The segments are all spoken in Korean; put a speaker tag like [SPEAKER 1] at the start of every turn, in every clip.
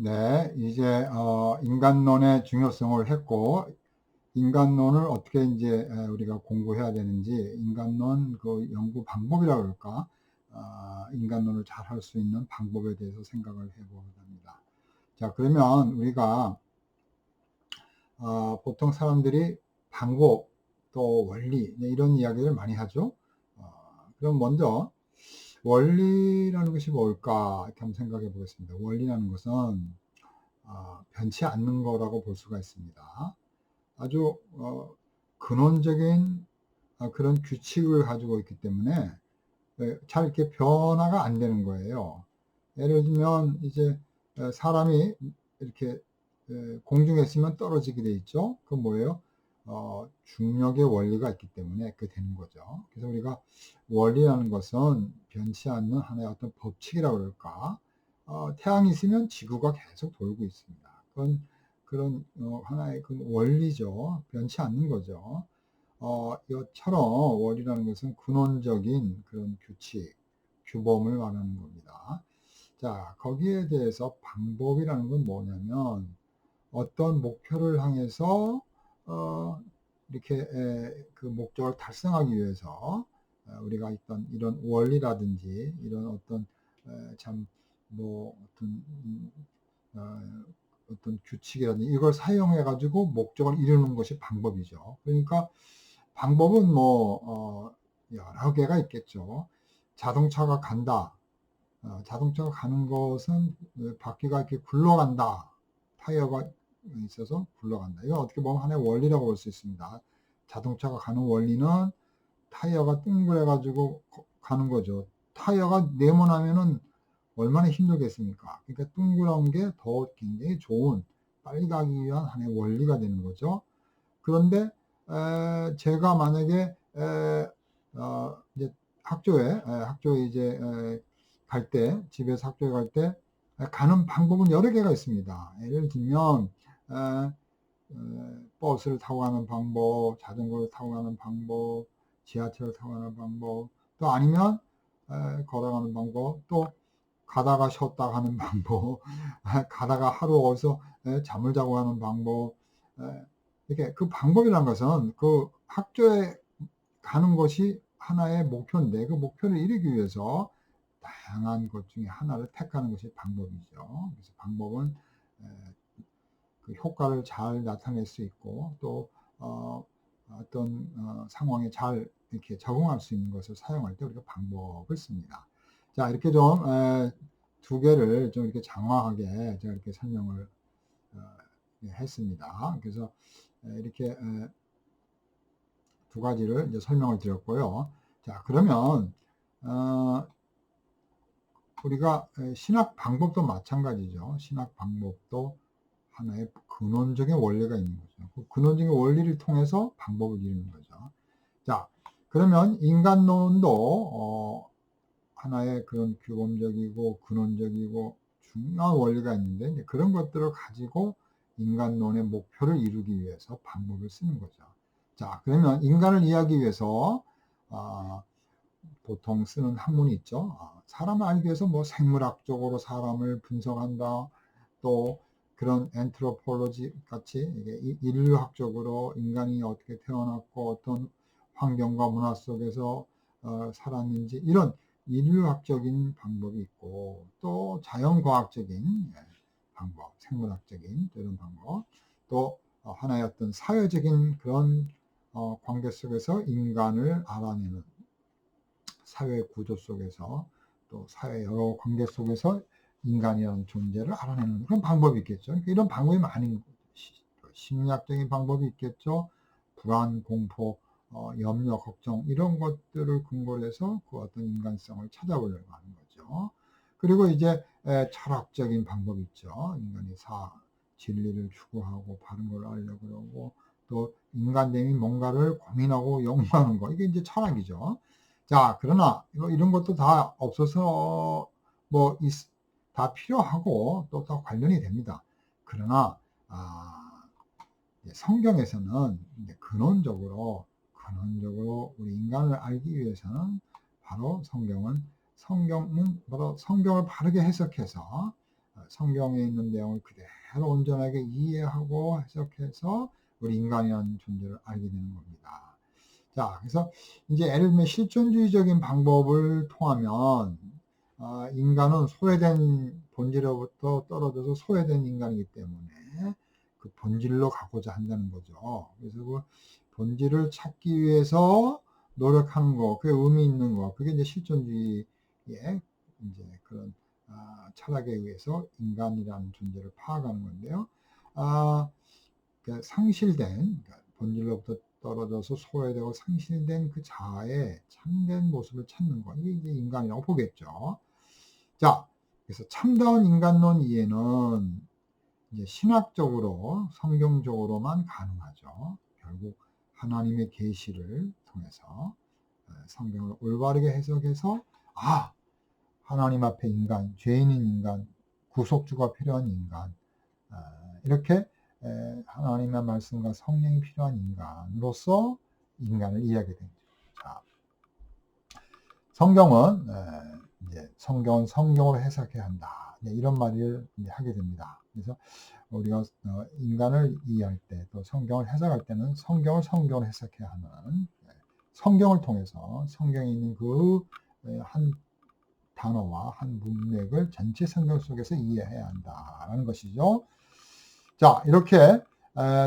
[SPEAKER 1] 네, 이제 어, 인간론의 중요성을 했고 인간론을 어떻게 이제 에, 우리가 공부해야 되는지 인간론 그 연구 방법이라 그럴까 어, 인간론을 잘 할 수 있는 방법에 대해서 생각을 해보고자 합니다. 자 그러면 우리가 어, 보통 사람들이 방법 또 원리 네, 이런 이야기를 많이 하죠. 어, 그럼 먼저 원리라는 것이 뭘까 이렇게 한번 생각해 보겠습니다. 원리라는 것은 어, 변치 않는 거라고 볼 수가 있습니다. 아주 어, 근원적인 어, 그런 규칙을 가지고 있기 때문에 예, 잘 이렇게 변화가 안 되는 거예요. 예를 들면 이제 어, 사람이 이렇게 예, 공중에 있으면 떨어지게 돼 있죠. 그 뭐예요? 어, 중력의 원리가 있기 때문에 그게 되는 거죠. 그래서 우리가 원리라는 것은 변치 않는 하나의 어떤 법칙이라고 그럴까. 어, 태양이 있으면 지구가 계속 돌고 있습니다. 그건 그런 어, 하나의 그 원리죠. 변치 않는 거죠. 어, 이처럼 원리라는 것은 근원적인 그런 규칙, 규범을 말하는 겁니다. 자, 거기에 대해서 방법이라는 건 뭐냐면 어떤 목표를 향해서 어, 이렇게 에, 그 목적을 달성하기 위해서 어, 우리가 있던 이런 원리라든지 이런 어떤 참 뭐 어떤 음, 어, 어떤 규칙이라든지 이걸 사용해 가지고 목적을 이루는 것이 방법이죠. 그러니까 방법은 뭐 어, 여러 개가 있겠죠. 자동차가 간다. 어, 자동차가 가는 것은 바퀴가 이렇게 굴러간다. 타이어가 있어서 굴러간다. 이건 어떻게 보면 하나의 원리라고 볼 수 있습니다. 자동차가 가는 원리는 타이어가 둥그래가지고 가는 거죠. 타이어가 네모나면은 얼마나 힘들겠습니까? 그러니까 둥그런 게 더 굉장히 좋은 빨리 가기 위한 하나의 원리가 되는 거죠. 그런데 에, 제가 만약에 에, 어, 이제 학교에 에, 학교에 이제 갈 때 집에서 학교에 갈 때 가는 방법은 여러 개가 있습니다. 예를 들면 버스를 타고 가는 방법, 자전거를 타고 가는 방법, 지하철을 타고 가는 방법, 또 아니면 걸어가는 방법, 또 가다가 쉬었다 가는 방법, 가다가 하루 어디서 잠을 자고 가는 방법, 이렇게 그 방법이라는 것은 그 학교에 가는 것이 하나의 목표인데 그 목표를 이루기 위해서 다양한 것 중에 하나를 택하는 것이 방법이죠. 그래서 방법은 그 효과를 잘 나타낼 수 있고 또 어, 떤 어, 상황에 잘 이렇게 적응할 수 있는 것을 사용할 때 우리가 방법을 씁니다. 자 이렇게 좀두 개를 좀 이렇게 장황하게 제가 이렇게 설명을 어, 했습니다. 그래서 이렇게 두 가지를 이제 설명을 드렸고요. 자 그러면 어, 우리가 신학 방법도 마찬가지죠. 신학 방법도 하나의 근원적인 원리가 있는 거죠. 그 근원적인 원리를 통해서 방법을 이루는 거죠. 자, 그러면 인간론도 어, 하나의 그런 규범적이고 근원적이고 중요한 원리가 있는데 그런 것들을 가지고 인간론의 목표를 이루기 위해서 방법을 쓰는 거죠. 자, 그러면 인간을 이해하기 위해서 어, 보통 쓰는 한문이 있죠. 어, 사람을 알기 위해서 뭐 생물학적으로 사람을 분석한다. 또 그런 엔트로폴로지 같이 이게 인류학적으로 인간이 어떻게 태어났고 어떤 환경과 문화 속에서 어, 살았는지 이런 인류학적인 방법이 있고 또 자연과학적인 예, 방법, 생물학적인 이런 방법, 또 어, 하나의 어떤 사회적인 그런 어, 관계 속에서 인간을 알아내는 사회 구조 속에서 또 사회 여러 관계 속에서 인간이라는 존재를 알아내는 그런 방법이 있겠죠. 그러니까 이런 방법이 많은 심리학적인 방법이 있겠죠. 불안, 공포, 어, 염려, 걱정 이런 것들을 근거로 해서 그 어떤 인간성을 찾아보려고 하는 거죠. 그리고 이제 에, 철학적인 방법이 있죠. 인간이 사, 진리를 추구하고 바른 걸 알려고 그러고 또 인간됨이 뭔가를 고민하고 연구하는 거 이게 이제 철학이죠. 자 그러나 이런 것도 다 없어서 뭐 있, 다 필요하고 또 다 관련이 됩니다. 그러나 아, 성경에서는 근원적으로 근원적으로 우리 인간을 알기 위해서는 바로 성경은 성경은 바로 성경을 바르게 해석해서 어, 성경에 있는 내용을 그대로 온전하게 이해하고 해석해서 우리 인간이라는 존재를 알게 되는 겁니다. 자, 그래서 이제 예를 들면 실존주의적인 방법을 통하면 아, 인간은 소외된 본질로부터 떨어져서 소외된 인간이기 때문에 그 본질로 가고자 한다는 거죠. 그래서 그 본질을 찾기 위해서 노력하는 거, 그게 의미 있는 거, 그게 이제 실존주의의 이제 그런 아, 철학에 의해서 인간이라는 존재를 파악하는 건데요. 아, 그 상실된 그러니까 본질로부터 떨어져서 소외되고 상실된 그 자아의 참된 모습을 찾는 거, 이게 이제 인간이라고 보겠죠. 자, 그래서 참다운 인간론 이해는 이제 신학적으로 성경적으로만 가능하죠. 결국 하나님의 계시를 통해서 성경을 올바르게 해석해서 아 하나님 앞에 인간, 죄인인 인간, 구속주가 필요한 인간 이렇게 하나님의 말씀과 성령이 필요한 인간으로서 인간을 이해하게 됩니다. 자, 성경은 이제 성경은 성경으로 해석해야 한다. 이런 말을 하게 됩니다. 그래서 우리가 어, 인간을 이해할 때 또 성경을 해석할 때는 성경을 성경으로 해석해야 하는 예, 성경을 통해서 성경에 있는 그 한 단어와 한 문맥을 전체 성경 속에서 이해해야 한다라는 것이죠. 자 이렇게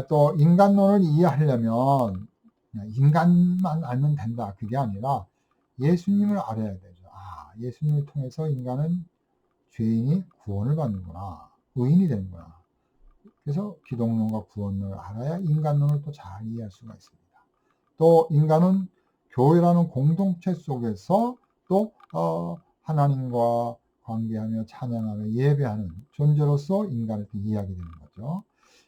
[SPEAKER 1] 또 인간론을 이해하려면 인간만 알면 된다 그게 아니라 예수님을 알아야 되죠. 아 예수님을 통해서 인간은 죄인이 구원을 받는구나 의인이 되는구나 그래서 기독론과 구원론을 알아야 인간론을 또 잘 이해할 수가 있습니다. 또 인간은 교회라는 공동체 속에서 또 어, 하나님과 관계하며 찬양하며 예배하는 존재로서 인간을 이해하게 되는 거죠.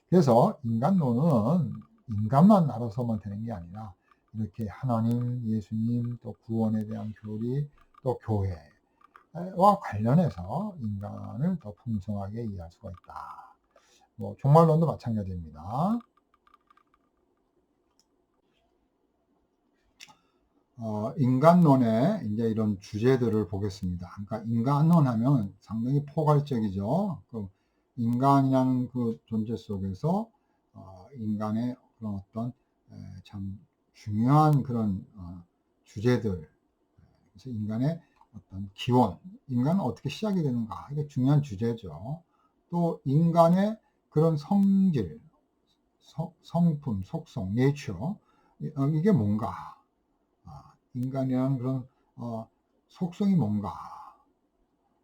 [SPEAKER 1] 그래서 인간론은 인간만 알아서만 되는 게 아니라 이렇게 하나님, 예수님, 또 구원에 대한 교리, 또 교회와 관련해서 인간을 더 풍성하게 이해할 수가 있다. 뭐 종말론도 마찬가지입니다. 어, 인간론의 이제 이런 주제들을 보겠습니다. 그러니까 인간론 하면 상당히 포괄적이죠. 그 인간이라는 그 존재 속에서 어, 인간의 그런 어떤 에, 참 중요한 그런 어, 주제들, 그래서 인간의 어떤 기원, 인간은 어떻게 시작이 되는가 이게 중요한 주제죠. 또 인간의 그런 성질, 성품, 속성, 내처 어, 이게 뭔가 아, 인간이라는 그런 어, 속성이 뭔가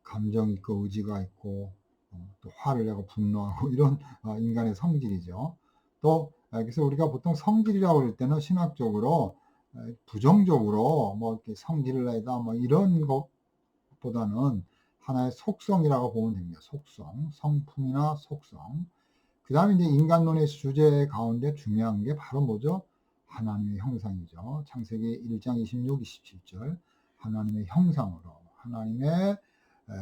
[SPEAKER 1] 감정 있고 의지가 있고 어, 또 화를 내고 분노하고 이런 인간의 성질이죠. 또 그래서 우리가 보통 성질이라고 할 때는 신학적으로 부정적으로 뭐 이렇게 성질을 내다 뭐 이런 것보다는 하나의 속성이라고 보면 됩니다. 속성, 성품이나 속성. 그 다음에 이제 인간론의 주제 가운데 중요한 게 바로 뭐죠? 하나님의 형상이죠. 창세기 1장 26, 27절. 하나님의 형상으로, 하나님의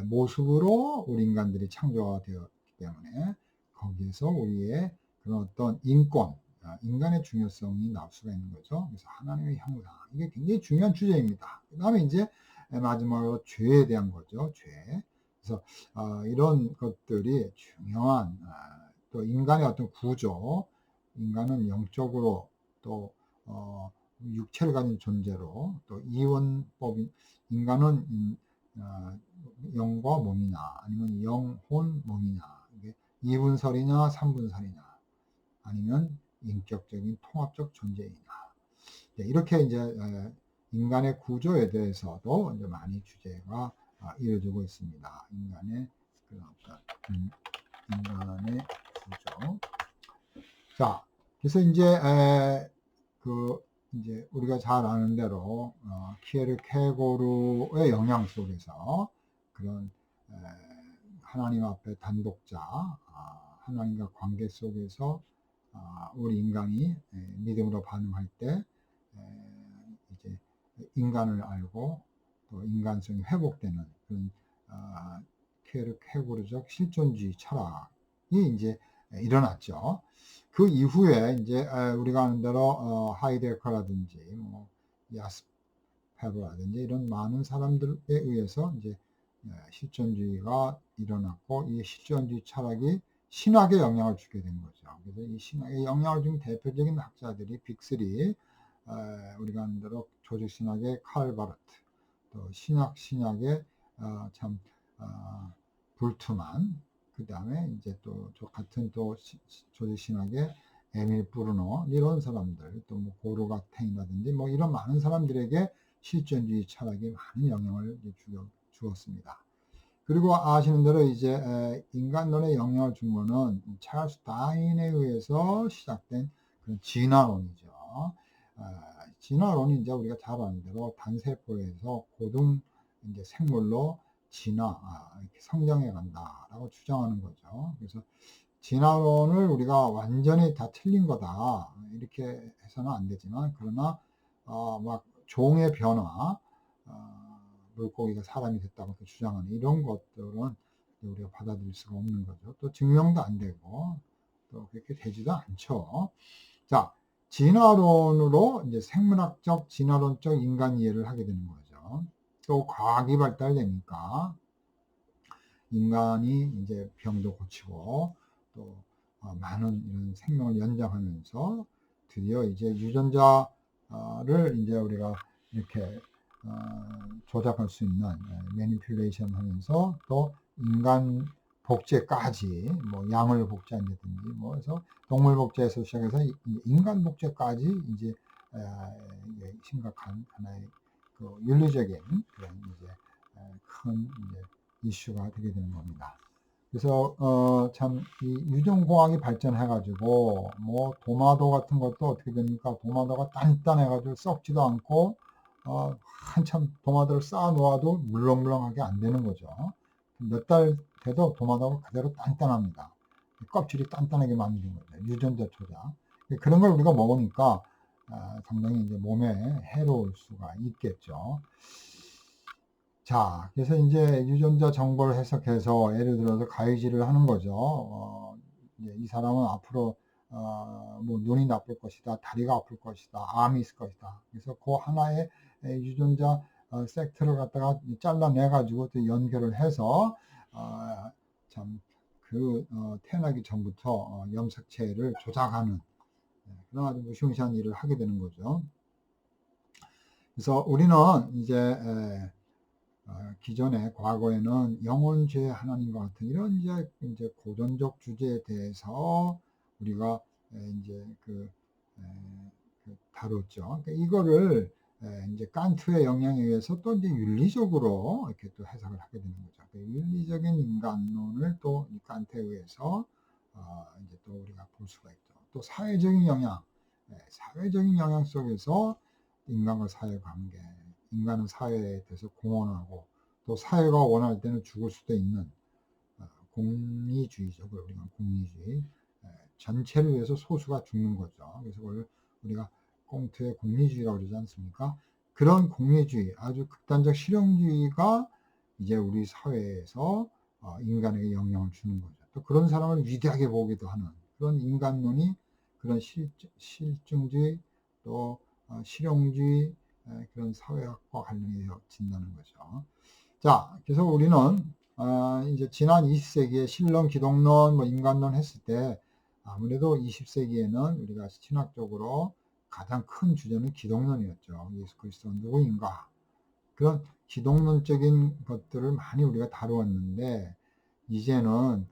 [SPEAKER 1] 모습으로 우리 인간들이 창조가 되었기 때문에 거기에서 우리의 그런 어떤 인권, 아, 인간의 중요성이 나올 수가 있는 거죠. 그래서 하나님의 형상. 이게 굉장히 중요한 주제입니다. 그 다음에 이제 마지막으로 죄에 대한 거죠. 죄. 그래서 아, 이런 것들이 중요한 아, 또 인간의 어떤 구조, 인간은 영적으로 또 어, 육체를 가진 존재로 또 이원법인 인간은 어, 영과 몸이냐 아니면 영혼 몸이냐 이게 이분설이냐 삼분설이냐 아니면 인격적인 통합적 존재이냐 네, 이렇게 이제 인간의 구조에 대해서도 이제 많이 주제가 아, 이어지고 있습니다. 인간의 음, 인간의 구조. 자, 그래서 이제 에, 그 이제 우리가 잘 아는 대로 어, 키에르 케고르의 영향 속에서 그런 에, 하나님 앞에 단독자, 아, 하나님과 관계 속에서 아, 우리 인간이 에, 믿음으로 반응할 때 이제 인간을 알고 또 인간성이 회복되는 그런 아, 케르 케고르적 실존주의 철학 이 이제 일어났죠. 그 이후에 이제 우리가 아는 대로 어, 하이데커라든지 뭐 야스페르라든지 이런 많은 사람들에 의해서 이제 예, 실존주의가 일어났고 이 실존주의 철학이 신학에 영향을 주게 된 거죠. 그래서 이 신학에 영향을 준 대표적인 학자들이 빅3 우리가 아는 대로 조직 신학의 칼 바르트, 또 신학 신학의 어, 참 어, 불투만, 그 다음에 이제 또 같은 또 조직 신학의 에밀 브루노 이런 사람들 또 뭐 고르가 탱이라든지 뭐 이런 많은 사람들에게 실존주의 철학이 많은 영향을 주었습니다. 그리고 아시는 대로 이제 인간론에 영향을 준 거는 찰스 다인에 의해서 시작된 그런 진화론이죠. 아, 진화론이 이제 우리가 잘 아는 대로 단세포에서 고등 이제 생물로 진화, 아, 성장해 간다라고 주장하는 거죠. 그래서 진화론을 우리가 완전히 다 틀린 거다 이렇게 해서는 안 되지만 그러나 어, 막 종의 변화, 어, 물고기가 사람이 됐다고 주장하는 이런 것들은 우리가 받아들일 수가 없는 거죠. 또 증명도 안 되고 또 그렇게 되지도 않죠. 자, 진화론으로 이제 생물학적 진화론적 인간 이해를 하게 되는 거죠. 또 과학이 발달되니까 인간이 이제 병도 고치고 또 어, 많은 이런 생명을 연장하면서 드디어 이제 유전자를 이제 우리가 이렇게 어, 조작할 수 있는 매니플레이션 하면서 또 인간 복제까지 뭐 양을 복제한다든지 뭐 해서 동물 복제에서 시작해서 인간 복제까지 이제 심각한 하나의 그 윤리적인 그런 이제 큰 이제 이슈가 되게 되는 겁니다. 그래서 어 참 이 유전공학이 발전해가지고 뭐 도마도 같은 것도 어떻게 됩니까? 도마도가 단단해가지고 썩지도 않고 어 한참 도마도를 쌓아 놓아도 물렁물렁하게 안 되는 거죠. 몇 달 돼도 도마도가 그대로 단단합니다. 껍질이 단단하게 만드는 거죠. 유전자 초자. 그런 걸 우리가 먹으니까 아, 상당히 이제 몸에 해로울 수가 있겠죠. 자, 그래서 이제 유전자 정보를 해석해서 예를 들어서 가위질을 하는 거죠. 어, 이 사람은 앞으로 어, 뭐 눈이 나쁠 것이다, 다리가 아플 것이다, 암이 있을 것이다. 그래서 그 하나의 유전자 어, 섹트를 갖다가 잘라내 가지고 또 연결을 해서 어, 참그 어, 태어나기 전부터 어, 염색체를 조작하는 네, 그런 아주 무시무시한 일을 하게 되는 거죠. 그래서 우리는 이제 기존에 과거에는 영혼죄 하나님과 같은 이런 이제, 이제 고전적 주제에 대해서 우리가 이제 그, 그 다뤘죠. 그러니까 이거를 이제 칸트의 영향에 의해서 또 이제 윤리적으로 이렇게 또 해석을 하게 되는 거죠. 그 윤리적인 인간론을 또 칸트에 의해서 어 이제 또 우리가 볼 수가 있죠. 또 사회적인 영향, 사회적인 영향 속에서 인간과 사회 관계, 인간은 사회에 대해서 공헌하고 또 사회가 원할 때는 죽을 수도 있는 어, 공리주의죠. 그걸 우리가 공리주의. 전체를 위해서 소수가 죽는 거죠. 그래서 우리가 꽁트의 공리주의라고 그러지 않습니까? 그런 공리주의, 아주 극단적 실용주의가 이제 우리 사회에서 어, 인간에게 영향을 주는 거죠. 또 그런 사람을 위대하게 보기도 하는 그런 인간론이 그런 실, 실증주의 또 어, 실용주의 그런 사회학과 관련이진다는 거죠. 자, 그래서 우리는 어, 이제 지난 20세기에 신론, 기독론, 뭐 인간론 했을 때 아무래도 20세기에는 우리가 신학적으로 가장 큰 주제는 기독론이었죠. 예수 그리스도 누구인가? 그런 기독론적인 것들을 많이 우리가 다루었는데 이제는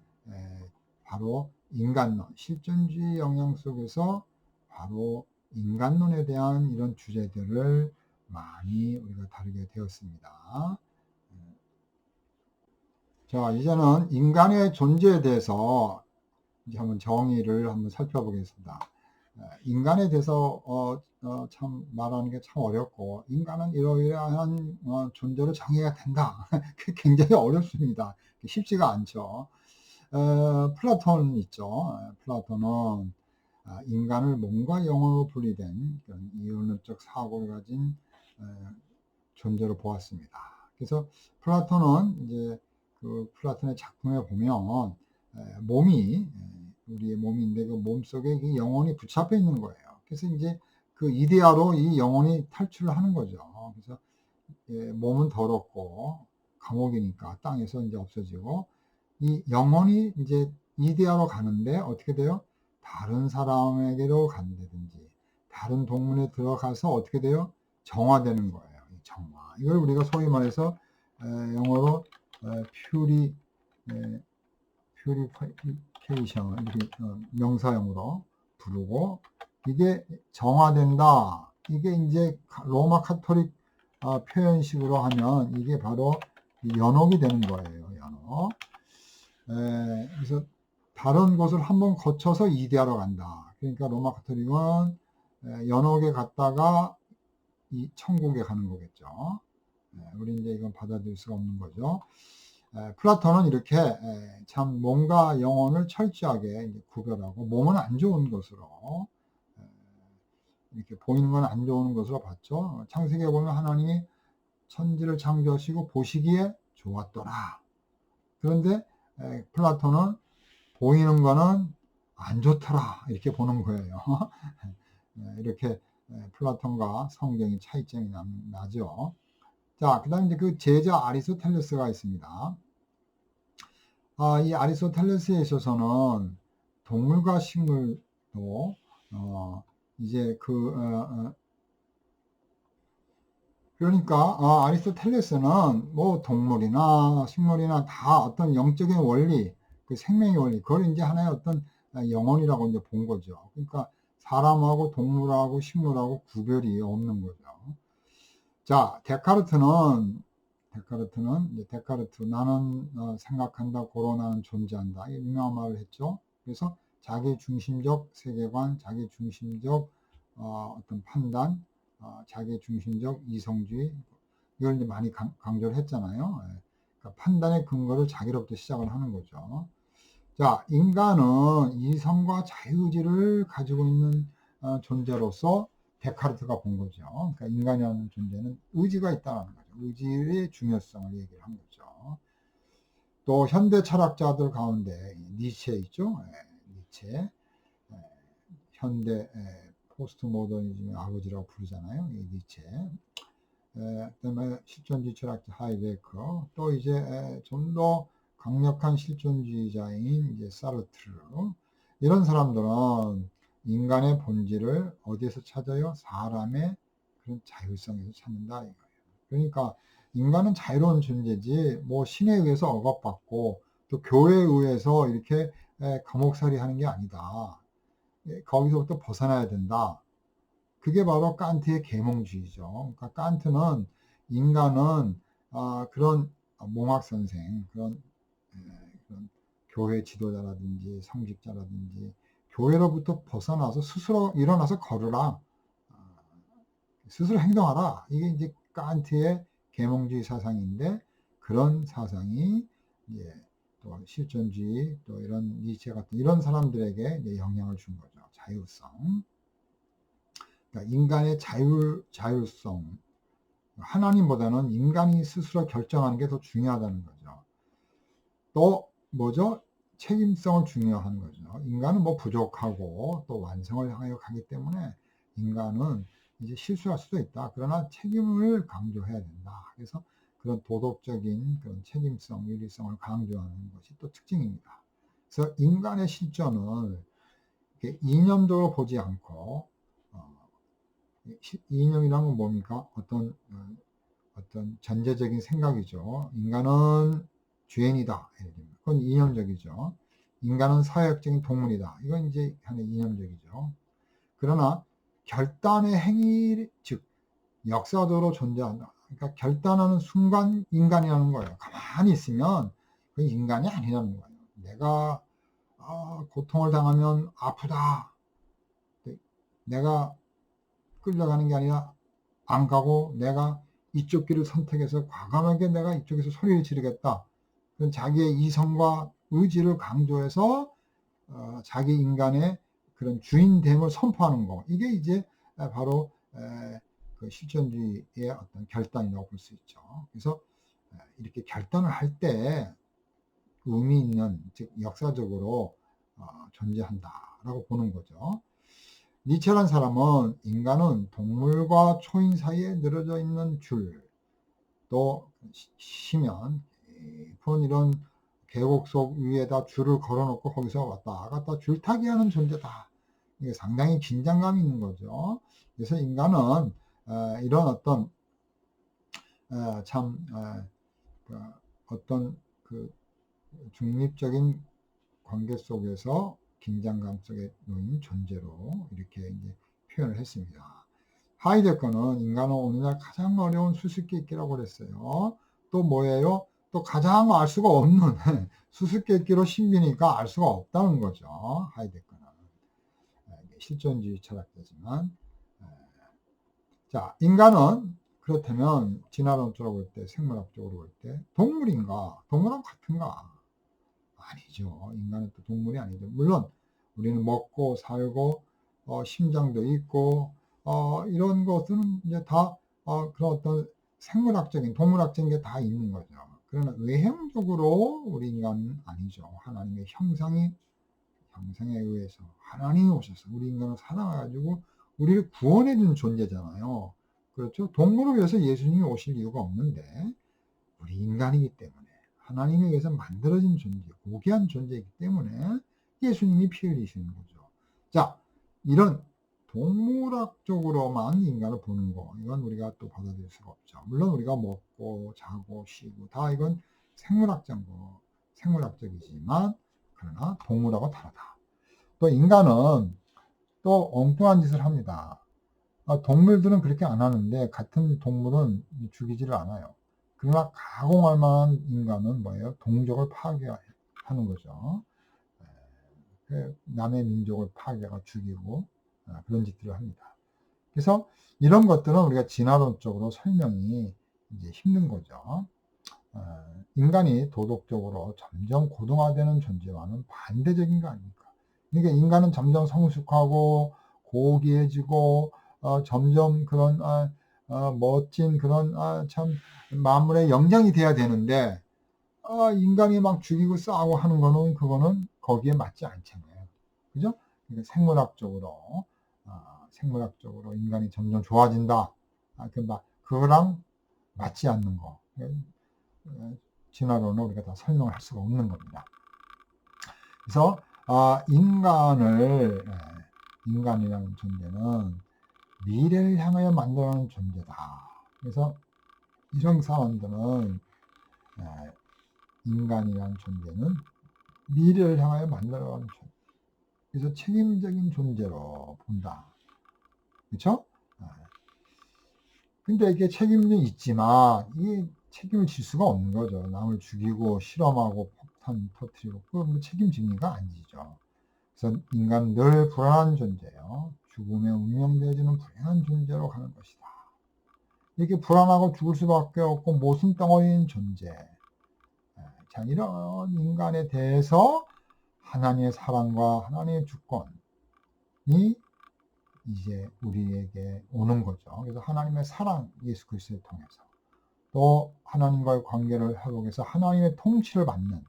[SPEAKER 1] 바로 인간론, 실존주의 영향 속에서 바로 인간론에 대한 이런 주제들을 많이 우리가 다루게 되었습니다. 자, 이제는 인간의 존재에 대해서 이제 한번 정의를 한번 살펴보겠습니다. 인간에 대해서 어, 어, 참 말하는 게 참 어렵고 인간은 이러이러한 어, 존재로 정의가 된다. 굉장히 어렵습니다. 쉽지가 않죠. 플라톤 있죠. 플라톤은 아, 인간을 몸과 영혼으로 분리된 이론적 사고를 가진 존재로 보았습니다. 그래서 플라톤은 이제 그 플라톤의 작품에 보면 몸이 우리의 몸인데 그 몸 속에 그 영혼이 붙잡혀 있는 거예요. 그래서 이제 그 이데아로 이 영혼이 탈출을 하는 거죠. 그래서 몸은 더럽고 감옥이니까 땅에서 이제 없어지고 이 영혼이 이제 이데아로 가는데 어떻게 돼요? 다른 사람에게로 간다든지 다른 동문에 들어가서 어떻게 돼요? 정화되는 거예요. 정화. 이걸 우리가 소위 말해서 에, 영어로 에, 퓨리 에, 퓨리 케이션 이렇게 어, 명사형으로 부르고 이게 정화된다. 이게 이제 로마 카톨릭 어, 표현식으로 하면 이게 바로 연옥이 되는 거예요. 연옥. 에, 그래서 다른 곳을 한번 거쳐서 이대하러 간다. 그러니까 로마 카톨릭은 연옥에 갔다가 이 천국에 가는 거겠죠. 우리 이제 이건 받아들일 수가 없는 거죠. 플라톤은 이렇게 참 몸과 영혼을 철저하게 구별하고 몸은 안 좋은 것으로 이렇게 보이는 건 안 좋은 것으로 봤죠. 창세기에 보면 하나님이 천지를 창조하시고 보시기에 좋았더라. 그런데 플라톤은 보이는 거는 안 좋더라 이렇게 보는 거예요. 이렇게 플라톤과 성경이 차이점이 나죠. 자, 그 다음에 그 제자 아리스토텔레스가 있습니다. 아, 이 아리스토텔레스에 있어서는 동물과 식물도 어, 이제 그 어, 어, 그러니까 아, 아리스토텔레스는 뭐 동물이나 식물이나 다 어떤 영적인 원리, 그 생명의 원리, 그걸 이제 하나의 어떤 영혼이라고 이제 본 거죠. 그러니까 사람하고 동물하고 식물하고 구별이 없는 거죠. 자, 데카르트는 데카르트는 이제 데카르트 나는 어, 생각한다, 고로 나는 존재한다. 유명한 말을 했죠. 그래서 자기 중심적 세계관, 자기 중심적 어, 떤 판단, 어, 자기 중심적 이성주의 이걸 이제 많이 강, 조를 했잖아요. 예. 그러니까 판단의 근거를 자기로부터 시작을 하는 거죠. 자, 인간은 이성과 자유의지를 가지고 있는 어, 존재로서 데카르트가 본 거죠. 그러니까 인간이라는 존재는 의지가 있다는 거죠. 의지의 중요성을 얘기를 한 거죠. 또 현대 철학자들 가운데 니체 있죠. 예, 니체. 예, 현대 예, 포스트 모더니즘의 아버지라고 부르잖아요. 니체. 그다음에 실존주의 철학자 하이베커. 또 이제 좀 더 강력한 실존주의자인 이제 사르트르. 이런 사람들은 인간의 본질을 어디에서 찾아요? 사람의 그런 자율성에서 찾는다. 그러니까 인간은 자유로운 존재지 뭐 신에 의해서 억압받고 또 교회에 의해서 이렇게 감옥살이 하는 게 아니다. 예, 거기서부터 벗어나야 된다. 그게 바로 칸트의 계몽주의죠. 그러니까 칸트는 인간은 아, 그런 몽학 선생, 그런, 그런 교회 지도자라든지 성직자라든지 교회로부터 벗어나서 스스로 일어나서 걸으라. 아, 스스로 행동하라. 이게 이제 칸트의 계몽주의 사상인데 그런 사상이 이제 또 실존주의 또 이런 니체 같은 이런 사람들에게 영향을 준 거죠. 자율성. 그러니까 인간의 자율 자율성. 하나님보다는 인간이 스스로 결정하는 게 더 중요하다는 거죠. 또 뭐죠? 책임성을 중요한 거죠. 인간은 뭐 부족하고 또 완성을 향하여 가기 때문에 인간은 이제 실수할 수도 있다. 그러나 책임을 강조해야 된다. 그래서 그런 도덕적인 그런 책임성, 윤리성을 강조하는 것이 또 특징입니다. 그래서 인간의 실존을 이념적으로 보지 않고 어, 이념이란 건 뭡니까? 어떤 어, 어떤 전제적인 생각이죠. 인간은 죄인이다. 그건 이념적이죠. 인간은 사회학적인 동물이다. 이건 이제 하나의 이념적이죠. 그러나 결단의 행위, 즉 역사적으로 존재한다. 그러니까 결단하는 순간 인간이라는 거예요. 가만히 있으면 그 인간이 아니라는 거예요. 내가 어, 고통을 당하면 아프다. 내가 끌려가는 게 아니라 안 가고 내가 이쪽 길을 선택해서 과감하게 내가 이쪽에서 소리를 지르겠다. 그건 자기의 이성과 의지를 강조해서 어, 자기 인간의 그런 주인됨을 선포하는 거. 이게 이제 바로 에, 그 실존주의의 어떤 결단이라고 볼 수 있죠. 그래서 이렇게 결단을 할 때 의미 있는 즉 역사적으로 어, 존재한다라고 보는 거죠. 니체란 사람은 인간은 동물과 초인 사이에 늘어져 있는 줄, 또 시- 시면 이런 계곡 속 위에다 줄을 걸어놓고 거기서 왔다 갔다 줄타기 하는 존재다. 이게 상당히 긴장감이 있는 거죠. 그래서 인간은 어, 이런 어떤 어, 참 어, 그 어떤 그 중립적인 관계 속에서 긴장감 속에 놓인 존재로 이렇게 이제 표현을 했습니다. 하이데커는 인간은 오늘날 가장 어려운 수수께끼라고 그랬어요. 또 뭐예요? 또 가장 알 수가 없는 수수께끼로 신비니까 알 수가 없다는 거죠. 하이데커는 이게 실존주의 철학자지만 에, 자 인간은 그렇다면 진화론적으로 볼 때, 생물학적으로 볼 때 동물인가? 동물하고 같은가? 아니죠. 인간은 또 동물이 아니죠. 물론 우리는 먹고 살고 어, 심장도 있고 어, 이런 것들은 이제 다 어, 그런 어떤 생물학적인 동물학적인 게 다 있는 거죠. 그러나 외형적으로 우리 인간은 아니죠. 하나님의 형상이 형상에 의해서 하나님이 오셔서 우리 인간을 사랑해가지고 우리를 구원해 준 존재잖아요. 그렇죠? 동물을 위해서 예수님이 오실 이유가 없는데 우리 인간이기 때문에 하나님에 의해서 만들어진 존재, 고귀한 존재이기 때문에 예수님이 피 흘리시는 거죠. 자, 이런 동물학적으로만 인간을 보는 거, 이건 우리가 또 받아들일 수가 없죠. 물론 우리가 먹고, 자고, 쉬고, 다 이건 생물학적인 거, 생물학적이지만, 그러나 동물하고 다르다. 또 인간은 또 엉뚱한 짓을 합니다. 아, 동물들은 그렇게 안 하는데, 같은 동물은 죽이지를 않아요. 그러나 가공할 만한 인간은 뭐예요? 동족을 파괴하는 거죠. 그 남의 민족을 파괴가 죽이고 아, 그런 짓들을 합니다. 그래서 이런 것들은 우리가 진화론적으로 설명이 이제 힘든 거죠. 아, 인간이 도덕적으로 점점 고등화되는 존재와는 반대적인 거 아닙니까? 그러니까 인간은 점점 성숙하고 고귀해지고 어, 점점 그런 아, 어, 멋진 그런 아, 참 만물의 영장이 돼야 되는데 아, 인간이 막 죽이고 싸우고 하는 거는 그거는 거기에 맞지 않잖아요. 그죠? 그러니까 생물학적으로 아, 생물학적으로 인간이 점점 좋아진다. 아, 그 막, 그거랑 맞지 않는 거. 어, 진화론은 우리가 다 설명을 할 수가 없는 겁니다. 그래서 아, 인간을 예, 인간이라는 존재는 미래를 향하여 만들어가는 존재다. 그래서 이런 사람들은 예, 인간이라는 존재는 미래를 향하여 만들어가는 존재. 그래서 책임적인 존재로 본다. 그렇죠? 근데 이게 책임은 있지만 이게 책임을 질 수가 없는 거죠. 남을 죽이고 실험하고 폭탄 터트리고 그건 뭐 책임집니까? 아니죠. 그래서 인간은 늘 불안한 존재예요. 죽음에 운명되어지는 불행한 존재로 가는 것이다. 이렇게 불안하고 죽을 수밖에 없고 모순 덩어리인 존재. 자, 이런 인간에 대해서 하나님의 사랑과 하나님의 주권이 이제 우리에게 오는 거죠. 그래서 하나님의 사랑, 예수 그리스도를 통해서 또 하나님과의 관계를 회복해서 하나님의 통치를 받는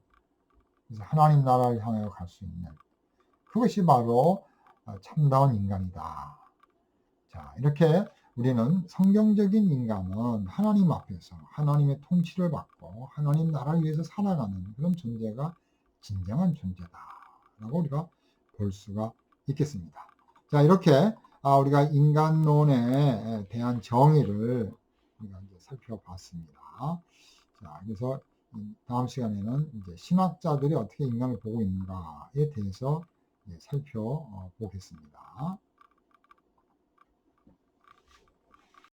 [SPEAKER 1] 그래서 하나님 나라를 향하여 갈 수 있는 그것이 바로 참다운 인간이다. 자, 이렇게 우리는 성경적인 인간은 하나님 앞에서 하나님의 통치를 받고 하나님 나라를 위해서 살아가는 그런 존재가 진정한 존재다라고 우리가 볼 수가 있겠습니다. 자, 이렇게 우리가 인간론에 대한 정의를 우리가 이제 살펴봤습니다. 자, 그래서 다음 시간에는 이제 신학자들이 어떻게 인간을 보고 있는가에 대해서 살펴보겠습니다.